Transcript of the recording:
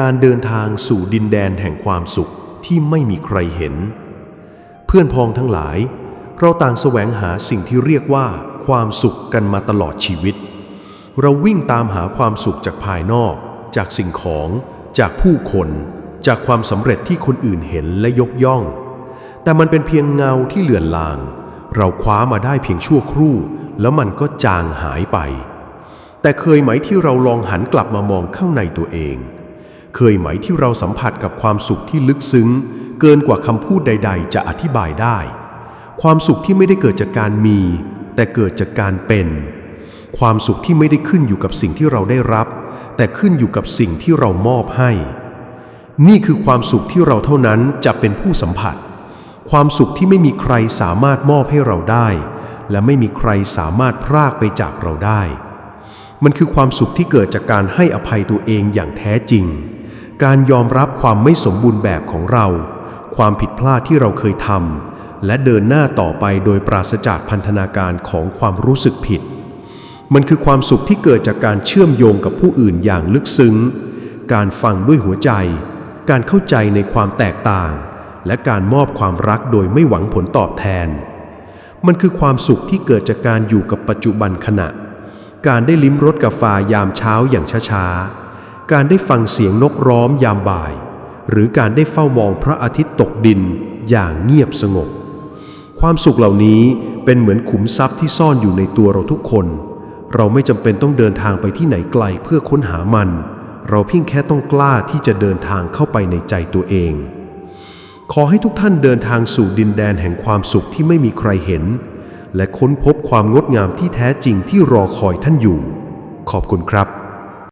การเดินทางสู่ดินแดนแห่งความสุขที่ไม่มีใครเห็น เพื่อนพ้องทั้งหลาย เราต่างแสวงหาสิ่งที่เรียกว่าความสุขกันมาตลอดชีวิต เราวิ่งตามหาความสุขจากภายนอก จากสิ่งของ จากผู้คน จากความสำเร็จที่คนอื่นเห็นและยกย่อง แต่มันเป็นเพียงเงาที่เลือนลาง เราคว้ามาได้เพียงชั่วครู่ แล้วมันก็จางหายไป แต่เคยไหมที่เราลองหันกลับมามองข้างในตัวเอง เคยไหมที่เราสัมผัสกับความสุขที่ลึกซึ้ง เกินกว่าคำพูดใด ๆ จะอธิบายได้ ความสุขที่ไม่ได้เกิดจากการมี แต่เกิดจากการเป็น ความสุขที่ไม่ได้ขึ้นอยู่กับสิ่งที่เราได้รับ แต่ขึ้นอยู่กับสิ่งที่เรามอบให้ นี่คือความสุขที่เราเท่านั้นจะเป็นผู้สัมผัส ความสุขที่ไม่มีใครสามารถมอบให้เราได้ และไม่มีใครสามารถพรากไปจากเราได้ มันคือความสุขที่เกิดจากการให้อภัยตัวเองอย่างแท้จริง การยอมรับความไม่สมบูรณ์แบบของเรา ความผิดพลาดที่เราเคยทำและเดินหน้าต่อไปโดยปราศจากพันธนาการของความรู้สึกผิด มันคือความสุขที่เกิดจากการเชื่อมโยงกับผู้อื่นอย่างลึกซึ้ง การฟังด้วยหัวใจ การเข้าใจในความแตกต่าง และการมอบความรักโดยไม่หวังผลตอบแทน มันคือความสุขที่เกิดจากการอยู่กับปัจจุบันขณะ การได้ลิ้มรสกาแฟยามเช้าอย่างช้าๆ การได้ฟังเสียงนกร้องยามบ่าย หรือการได้เฝ้ามองพระอาทิตย์ตกดินอย่างเงียบสงบ ความสุขเหล่านี้เป็นเหมือนขุมทรัพย์ที่ซ่อนอยู่ในตัวเราทุกคน เราไม่จำเป็นต้องเดินทางไปที่ไหนไกลเพื่อค้นหามัน เราเพียงแค่ต้องกล้าที่จะเดินทางเข้าไปในใจตัวเอง ขอให้ทุกท่านเดินทางสู่ดินแดนแห่งความสุขที่ไม่มีใครเห็น และค้นพบความงดงามที่แท้จริงที่รอคอยท่านอยู่ ขอบคุณครับ